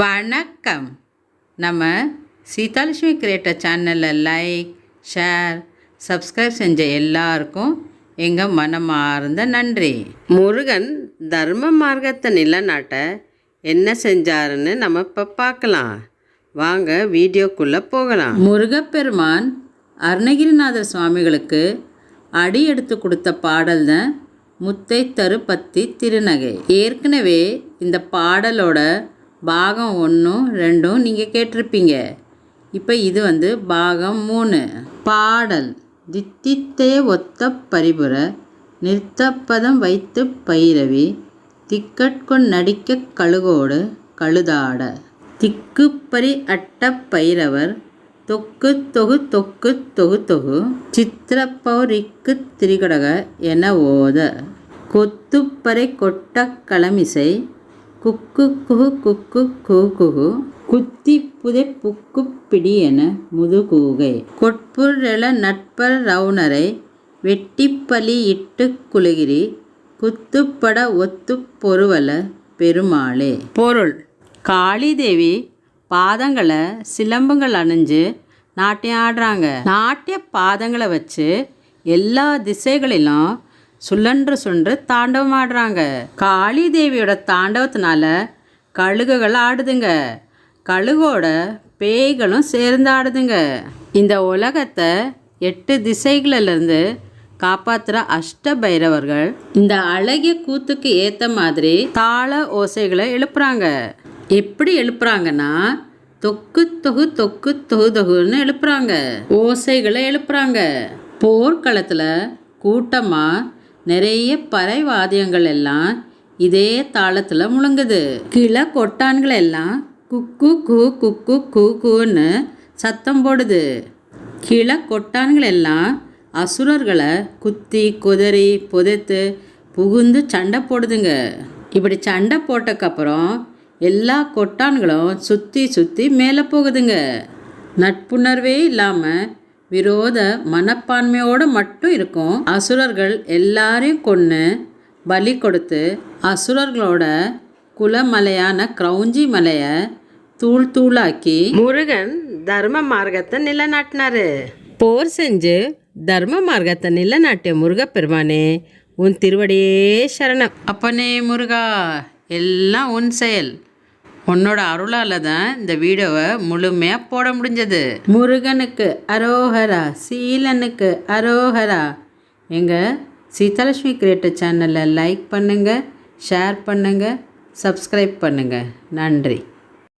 வணக்கம். நம்ம சீதாலட்சுமி கிரியேட்டர் சேனலில் லைக் ஷேர் சப்ஸ்கிரைப் செஞ்ச எல்லாருக்கும் எங்கள் மனமார்ந்த நன்றி. முருகன் தர்ம மார்க்கத்தை நிலநாட்ட என்ன செஞ்சாருன்னு நம்ம இப்போ பார்க்கலாம் வாங்க வீடியோக்குள்ளே போகலாம். முருகப்பெருமான் அருணகிரிநாதர் சுவாமிகளுக்கு அடி எடுத்து கொடுத்த பாடல் தான் முத்தை தரு பத்தி திருநகை. ஏற்கனவே இந்த பாடலோட பாகம் ஒன்றும் ரெண்டும் நீங்கள் கேட்டிருப்பீங்க. இப்போ இது வந்து பாகம் மூணு. பாடல். தித்தித்தே ஒத்த பரிபுர நிறுத்தப்பதம் வைத்து பைரவி திக்கட்கொண் நடிக்க கழுகோடு கழுதாட. திக்குப்பரி அட்ட பைரவர் தொக்கு தொகு தொக்கு தொகு தொகு சித்திரப்பௌரிக்கு திரிகடக என ஓத. கொத்துப்பறை கொட்ட களமிசை குக்கு குகு குக்கு குகு குகு. குத்தி புதை புக்கு பிடி என முதுகூகை. கொட்புரெள நட்பர் ரவுணரை வெட்டிப்பலி இட்டு குலுகிரி குத்துப்பட ஒத்து பொருவல பெருமாளே. பொருள். காளிதேவி பாதங்களை சிலம்பங்கள் அணிஞ்சு நாட்டியம் ஆடுறாங்க நாட்டிய பாதங்களை வச்சு எல்லா திசைகளிலும் சுழன்று சுன்று தாண்டவம் ஆடுறாங்க. காளி தேவியோட தாண்டவத்தினால கழுகுகள் ஆடுதுங்க. கழுகோட பேய்களும் சேர்ந்து ஆடுதுங்க. இந்த உலகத்தை எட்டு திசைகளிலிருந்து காப்பாற்றுற அஷ்ட பைரவர்கள் இந்த அழகிய கூத்துக்கு ஏற்ற மாதிரி தாள ஓசைகளை எழுப்புறாங்க. எப்படி எழுப்புறாங்கன்னா தொக்கு தொகு தொக்கு தொகு தொகுன்னு எழுப்புறாங்க. ஓசைகளை எழுப்புறாங்க. போர்க்களத்தில் கூட்டமாக நிறைய பறை வாத்தியங்கள் எல்லாம் இதே தாளத்தில் முழங்குது. கிளை கொட்டான்கள் எல்லாம் குக்கு கு குக்கு கு குன்னு சத்தம் போடுது. கிளை கொட்டான்கள் எல்லாம் அசுரர்களை குத்தி குதறி புதைத்து புகுந்து சண்டை போடுதுங்க. இப்படி சண்டை போட்டக்கப்புறம் எல்லா கொட்டான்களும் சுற்றி சுற்றி மேலே போகுதுங்க. நட்புணர்வே இல்லாமல் விரோத மனப்பான்மையோடு மட்டும் இருக்கும். அசுரர்கள் எல்லாரையும் கொன்று பலி கொடுத்து அசுரர்களோட குலமலையான கிரௌஞ்சி மலையை தூள் தூளாக்கி முருகன் தர்ம மார்க்கத்தை நிலநாட்டினாரு. போர் செஞ்சு தர்ம மார்க்கத்தை நிலநாட்டிய முருகப்பெருமானே உன் திருவடியே சரணம். அப்பனே முருகா எல்லாம் உன் செயல். உன்னோட அருளால் தான் இந்த வீடியோவை முழுமையாக போட முடிஞ்சது. முருகனுக்கு அரோஹரா சீலனுக்கு அரோஹரா. எங்கள் சீதாலட்சுமி கிரியேட்டர் சேனலை லைக் பண்ணுங்கள் ஷேர் பண்ணுங்கள் சப்ஸ்கிரைப் பண்ணுங்கள் நன்றி.